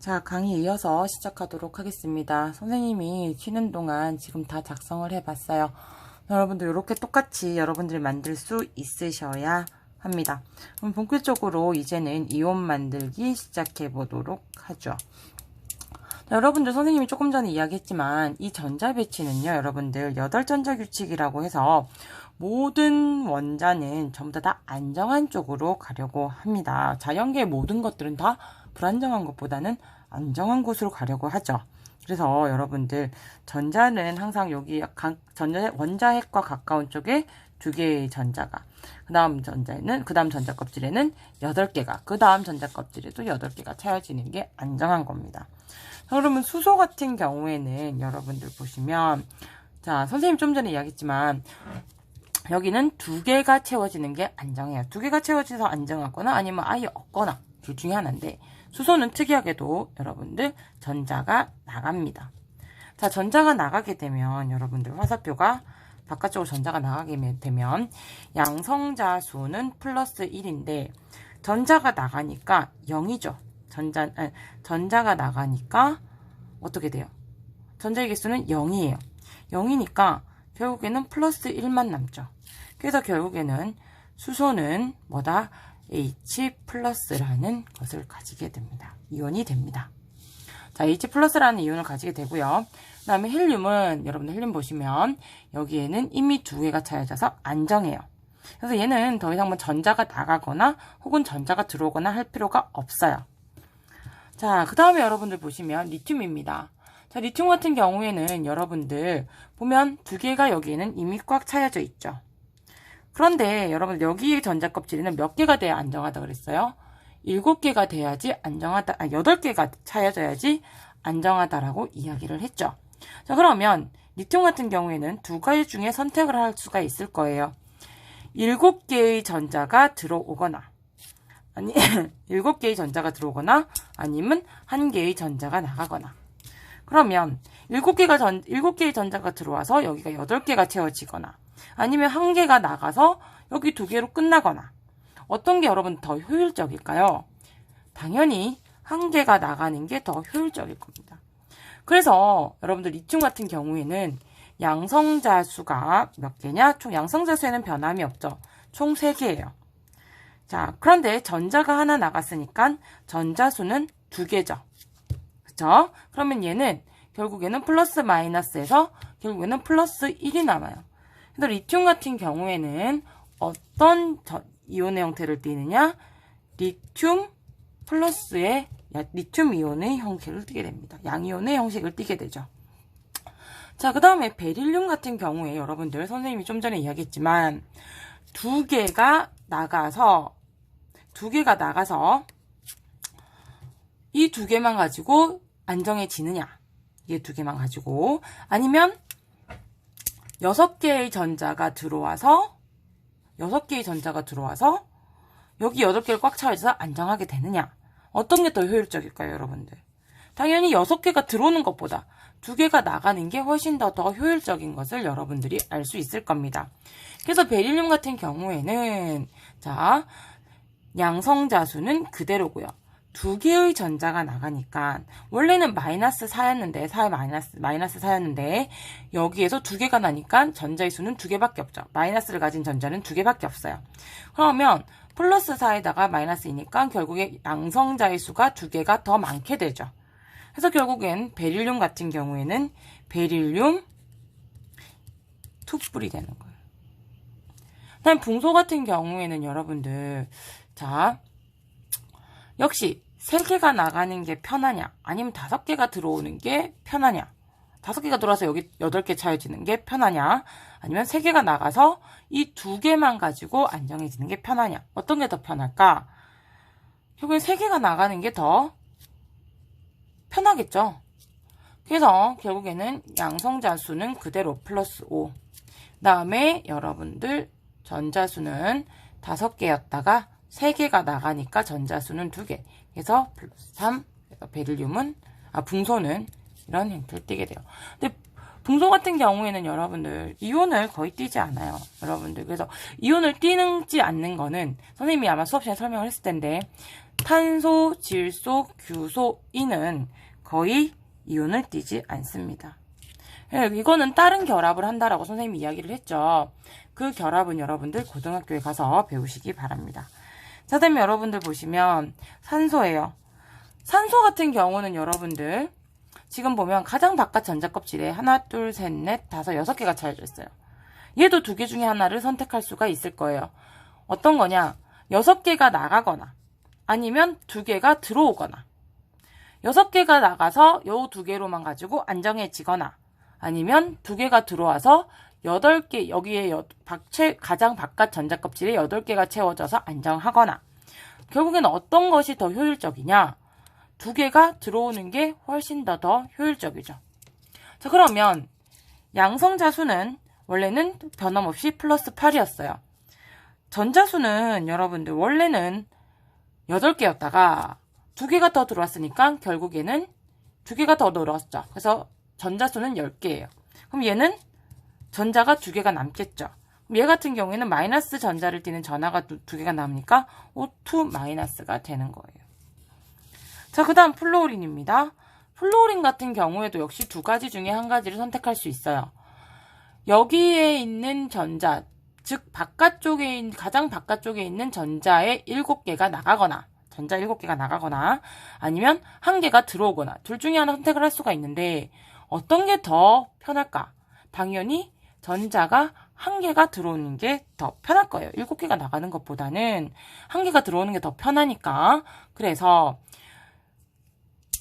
자, 강의 이어서 시작하도록 하겠습니다. 선생님이 쉬는 동안 지금 다 작성을 해봤어요. 여러분들 이렇게 똑같이 여러분들이 만들 수 있으셔야 합니다. 그럼 본격적으로 이제는 이온 만들기 시작해 보도록 하죠. 자, 여러분들 선생님이 조금 전에 이야기했지만 이 전자 배치는요, 여러분들 8전자 규칙이라고 해서 모든 원자는 전부 다, 다 안정한 쪽으로 가려고 합니다. 자연계의 모든 것들은 다 불안정한 것보다는 안정한 곳으로 가려고 하죠. 그래서 여러분들 전자는 항상 여기 전자 원자핵과 가까운 쪽에 두 개의 전자가 그 다음 전자에는 그 다음 전자 껍질에는 여덟 개가 그 다음 전자 껍질에도 여덟 개가 차여지는 게 안정한 겁니다. 그러면 수소 같은 경우에는 여러분들 보시면 자 선생님 좀 전에 이야기했지만 여기는 두 개가 채워지는 게 안정해요. 두 개가 채워져서 안정하거나 아니면 아예 없거나 둘 중에 하나인데 수소는 특이하게도 여러분들 전자가 나갑니다. 자, 전자가 나가게 되면 여러분들 화살표가 바깥쪽으로 전자가 나가게 되면 양성자 수는 플러스 1인데 전자가 나가니까 0이죠. 전자, 아니, 전자가 나가니까 어떻게 돼요? 전자의 개수는 0이에요. 0이니까 결국에는 플러스 1만 남죠. 그래서 결국에는 수소는 뭐다? H 플러스라는 것을 가지게 됩니다. 이온이 됩니다. 자, H 플러스라는 이온을 가지게 되고요. 그 다음에 헬륨은 여러분들 헬륨 보시면 여기에는 이미 두 개가 차여져서 안정해요. 그래서 얘는 더 이상 뭐 전자가 나가거나 혹은 전자가 들어오거나 할 필요가 없어요. 자, 그 다음에 여러분들 보시면 리튬입니다. 자, 리튬 같은 경우에는 여러분들 보면 두 개가 여기에는 이미 꽉 차여져 있죠. 그런데 여러분 여기 전자 껍질에는 몇 개가 돼야 안정하다 그랬어요? 7개가 돼야지 안정하다, 아, 8개가 차여져야지 안정하다라고 이야기를 했죠. 자, 그러면 리튬 같은 경우에는 두 가지 중에 선택을 할 수가 있을 거예요. 7개의 전자가 들어오거나, 아니, 7개의 전자가 들어오거나, 아니면 1개의 전자가 나가거나. 그러면 7개가 전, 7개의 전자가 들어와서 여기가 8개가 채워지거나, 아니면 한 개가 나가서 여기 두 개로 끝나거나 어떤 게 여러분 더 효율적일까요? 당연히 한 개가 나가는 게 더 효율적일 겁니다. 그래서 여러분들 리튬 같은 경우에는 양성자 수가 몇 개냐? 총 양성자 수에는 변함이 없죠. 총 3개예요. 자, 그런데 전자가 하나 나갔으니까 전자수는 2개죠. 그쵸? 그러면 얘는 결국에는 플러스 마이너스에서 결국에는 플러스 1이 남아요. 근데 리튬 같은 경우에는 어떤 이온의 형태를 띠느냐? 리튬 플러스의 리튬 이온의 형태를 띠게 됩니다. 양이온의 형식을 띠게 되죠. 자, 그 다음에 베릴륨 같은 경우에 여러분들 선생님이 좀 전에 이야기했지만 두 개가 나가서 두 개가 나가서 이 두 개만 가지고 안정해지느냐? 이두 개만 가지고 아니면 6개의 전자가 들어와서 6개의 전자가 들어와서 여기 8개를 꽉 차야서 안정하게 되느냐? 어떤 게 더 효율적일까요, 여러분들? 당연히 6개가 들어오는 것보다 2개가 나가는 게 훨씬 더 더 효율적인 것을 여러분들이 알 수 있을 겁니다. 그래서 베릴륨 같은 경우에는 자, 양성자수는 그대로고요. 두 개의 전자가 나가니까 원래는 마이너스 4였는데 4 마이너스 마이너스 4였는데 여기에서 두 개가 나니까 전자의 수는 두 개밖에 없죠. 마이너스를 가진 전자는 두 개밖에 없어요. 그러면 플러스 4에다가 마이너스이니까 결국에 양성자의 수가 두 개가 더 많게 되죠. 그래서 결국엔 베릴륨 같은 경우에는 베릴륨 투뿔이 되는 거예요. 그다음 붕소 같은 경우에는 여러분들 자 역시 3개가 나가는 게 편하냐? 아니면 5개가 들어오는 게 편하냐? 5개가 들어와서 여기 8개 차여지는 게 편하냐? 아니면 3개가 나가서 이 2개만 가지고 안정해지는 게 편하냐? 어떤 게 더 편할까? 결국엔 3개가 나가는 게 더 편하겠죠? 그래서 결국에는 양성자수는 그대로 플러스 5 다음에 여러분들 전자수는 5개였다가 3개가 나가니까 전자수는 2개. 그래서 플러스 3, 베릴륨은, 아, 붕소는 이런 형태를 띠게 돼요. 근데 동소 같은 경우에는 여러분들 이온을 거의 띄지 않아요. 여러분들. 그래서 이온을 띄는지 않는 거는 선생님이 아마 수업 시간에 설명을 했을 텐데 탄소, 질소, 규소, 인은 거의 이온을 띄지 않습니다. 예, 이거는 다른 결합을 한다라고 선생님이 이야기를 했죠. 그 결합은 여러분들 고등학교에 가서 배우시기 바랍니다. 자, 다음에 여러분들 보시면 산소예요. 산소 같은 경우는 여러분들 지금 보면 가장 바깥 전자껍질에 하나, 둘, 셋, 넷, 다섯, 여섯 개가 차여져 있어요. 얘도 두 개 중에 하나를 선택할 수가 있을 거예요. 어떤 거냐? 여섯 개가 나가거나 아니면 두 개가 들어오거나 여섯 개가 나가서 요 두 개로만 가지고 안정해지거나 아니면 두 개가 들어와서 여덟 개 여기에 여, 박 채, 가장 바깥 전자껍질에 여덟 개가 채워져서 안정하거나 결국에는 어떤 것이 더 효율적이냐? 두 개가 들어오는 게 훨씬 더 더 효율적이죠. 자, 그러면 양성자수는 원래는 변함없이 플러스 8이었어요. 전자수는 여러분들 원래는 8개였다가 두 개가 더 들어왔으니까 결국에는 두 개가 더 들어왔죠. 그래서 전자수는 10개예요. 그럼 얘는 전자가 두 개가 남겠죠. 얘 같은 경우에는 마이너스 전자를 띠는 전화가 두, 두 개가 남으니까 O2 마이너스가 되는 거예요. 자, 그 다음 플로우린입니다. 플로우린 같은 경우에도 역시 두 가지 중에 한 가지를 선택할 수 있어요. 여기에 있는 전자, 즉 바깥쪽에 있는 가장 바깥쪽에 있는 전자의 7개가 나가거나 전자 7개가 나가거나 아니면 한 개가 들어오거나 둘 중에 하나 선택을 할 수가 있는데 어떤 게 더 편할까? 당연히 전자가 한 개가 들어오는 게 더 편할 거예요. 7개가 나가는 것보다는 한 개가 들어오는 게 더 편하니까. 그래서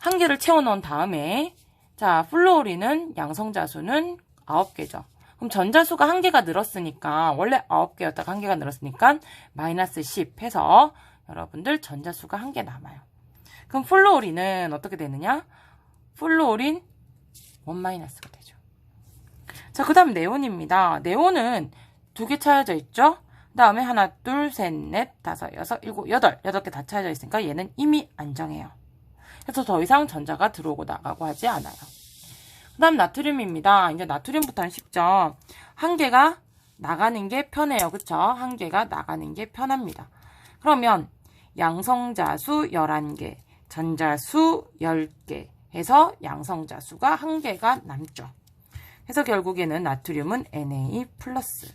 한 개를 채워 넣은 다음에 자, 플로우린은 양성자수는 9개죠. 그럼 전자수가 한 개가 늘었으니까 원래 9개였다가 한 개가 늘었으니까 마이너스 10 해서 여러분들 전자수가 한 개 남아요. 그럼 플로우린은 어떻게 되느냐? 플로우린 1 마이너스가 되죠. 자, 그 다음 네온입니다. 네온은 두 개 차여져 있죠? 그 다음에 하나, 둘, 셋, 넷, 다섯, 여섯, 일곱, 여덟. 여덟 개 다 차여져 있으니까 얘는 이미 안정해요. 그래서 더 이상 전자가 들어오고 나가고 하지 않아요. 그 다음 나트륨입니다. 이제 나트륨부터는 쉽죠. 한 개가 나가는 게 편해요. 그쵸? 한 개가 나가는 게 편합니다. 그러면 양성자수 11개, 전자수 10개 해서 양성자수가 한 개가 남죠. 그래서 결국에는 나트륨은 Na 플러스.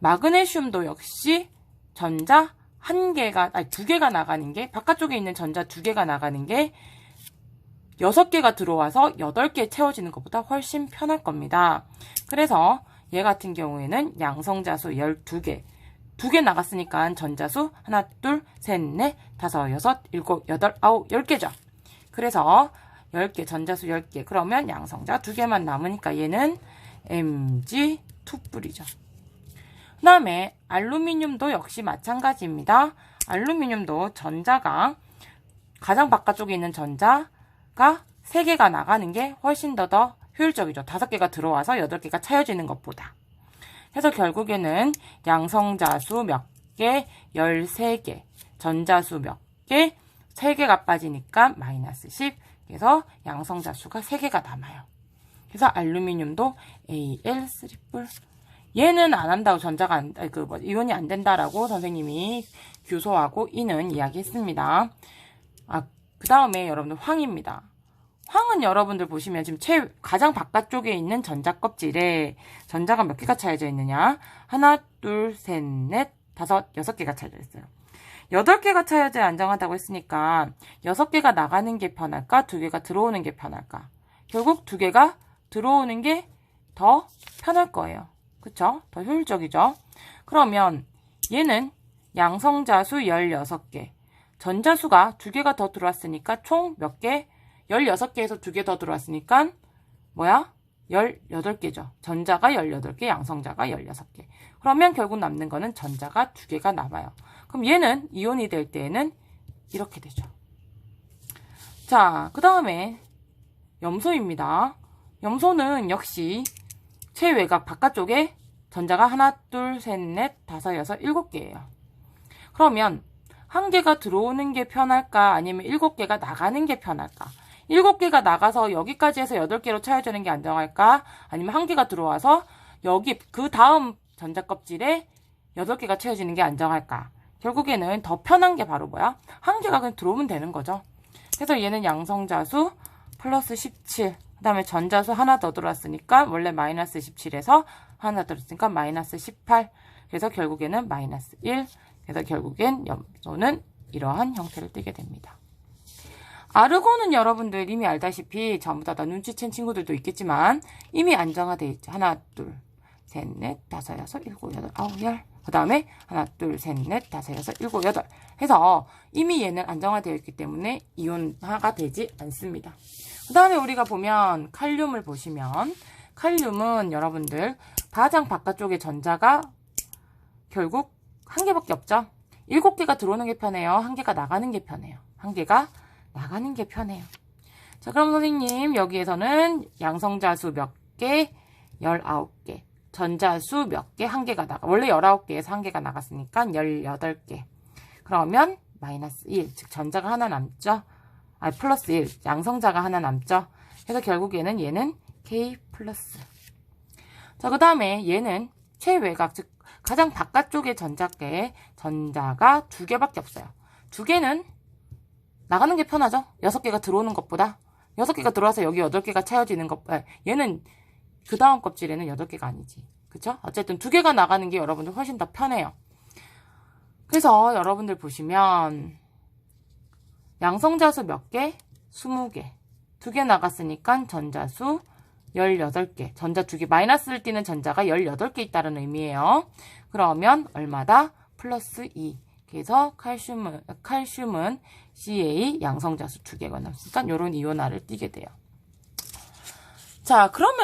마그네슘도 역시 전자 한 개가, 아니 두 개가 나가는 게, 바깥쪽에 있는 전자 두 개가 나가는 게 여섯 개가 들어와서 여덟 개 채워지는 것보다 훨씬 편할 겁니다. 그래서 얘 같은 경우에는 양성자수 12개. 두 개 나갔으니까 전자수 하나, 둘, 셋, 넷, 다섯, 여섯, 일곱, 여덟, 아홉, 열 개죠. 그래서 10개, 전자수 10개. 그러면 양성자 두 개만 남으니까 얘는 Mg2뿌리죠. 그 다음에 알루미늄도 역시 마찬가지입니다. 알루미늄도 전자가 가장 바깥쪽에 있는 전자가 3개가 나가는 게 훨씬 더 더 효율적이죠. 5개가 들어와서 8개가 차여지는 것보다. 그래서 결국에는 양성자수 몇 개, 13개, 전자수 몇 개, 3개가 빠지니까 마이너스 10. 그래서 양성자수가 3개가 남아요. 그래서 알루미늄도 Al3 뿔. 얘는 안 한다고 전자가 안, 그, 뭐, 이온이 안 된다라고 선생님이 규소하고 이는 이야기했습니다. 아, 그 다음에 여러분들 황입니다. 황은 여러분들 보시면 지금 최, 가장 바깥쪽에 있는 전자 껍질에 전자가 몇 개가 차여져 있느냐? 하나, 둘, 셋, 넷, 다섯, 여섯 개가 차여져 있어요. 여덟 개가 차여져 안정하다고 했으니까 여섯 개가 나가는 게 편할까? 두 개가 들어오는 게 편할까? 결국 두 개가 들어오는 게 더 편할 거예요. 그쵸? 더 효율적이죠? 그러면 얘는 양성자수 16개. 전자수가 두 개가 더 들어왔으니까 총 몇 개? 16개에서 두 개 더 들어왔으니까 뭐야? 18개죠. 전자가 18개, 양성자가 16개. 그러면 결국 남는 거는 전자가 두 개가 남아요. 그럼 얘는 이온이 될 때에는 이렇게 되죠. 자, 그 다음에 염소입니다. 염소는 역시 최외곽 바깥쪽에 전자가 하나, 둘, 셋, 넷, 다섯, 여섯, 일곱 개예요. 그러면 한 개가 들어오는 게 편할까? 아니면 일곱 개가 나가는 게 편할까? 7개가 나가서 여기까지 해서 8개로 차여지는 게 안정할까? 아니면 한 개가 들어와서 여기 그 다음 전자 껍질에 8개가 채워지는 게 안정할까? 결국에는 더 편한 게 바로 뭐야? 한 개가 그냥 들어오면 되는 거죠. 그래서 얘는 양성자수 플러스 17. 그 다음에 전자수 하나 더 들어왔으니까 원래 마이너스 17에서 하나 들어왔으니까 마이너스 18. 그래서 결국에는 마이너스 1. 그래서 결국엔 염소는 이러한 형태를 띠게 됩니다. 아르곤은 여러분들 이미 알다시피 전부 다, 다 눈치챈 친구들도 있겠지만 이미 안정화되어 있죠. 하나, 둘, 셋, 넷, 다섯, 여섯, 일곱, 여덟, 아홉, 열. 그 다음에 하나, 둘, 셋, 넷, 다섯, 여섯, 일곱, 여덟. 해서 이미 얘는 안정화되어 있기 때문에 이온화가 되지 않습니다. 그 다음에 우리가 보면 칼륨을 보시면 칼륨은 여러분들 가장 바깥쪽에 전자가 결국 한 개밖에 없죠. 일곱 개가 들어오는 게 편해요. 한 개가 나가는 게 편해요. 한 개가 나가는 게 편해요. 자, 그럼 선생님, 여기에서는 양성자수 몇 개? 19개. 전자수 몇 개? 한 개가 나가. 원래 19개에서 한 개가 나갔으니까 18개. 그러면 마이너스 1. 즉, 전자가 하나 남죠? 아, 플러스 1. 양성자가 하나 남죠? 그래서 결국에는 얘는 K 플러스. 자, 그 다음에 얘는 최외곽, 즉, 가장 바깥쪽의 전자계에 전자가 두 개밖에 없어요. 두 개는 나가는 게 편하죠? 여섯 개가 들어오는 것보다. 여섯 개가 들어와서 여기 여덟 개가 채워지는 것, 아, 얘는 그 다음 껍질에는 여덟 개가 아니지. 그쵸? 어쨌든 두 개가 나가는 게 여러분들 훨씬 더 편해요. 그래서 여러분들 보시면 양성자수 몇 개? 20개. 두 개 나갔으니까 전자수 18개. 전자 두 개, 마이너스를 띠는 전자가 18개 있다는 의미예요. 그러면 얼마다? 플러스 2. 그래서 칼슘은, 칼슘은 CA 양성자수 두 개가 남으니까 이런 이온화를 띠게 돼요. 자, 그러면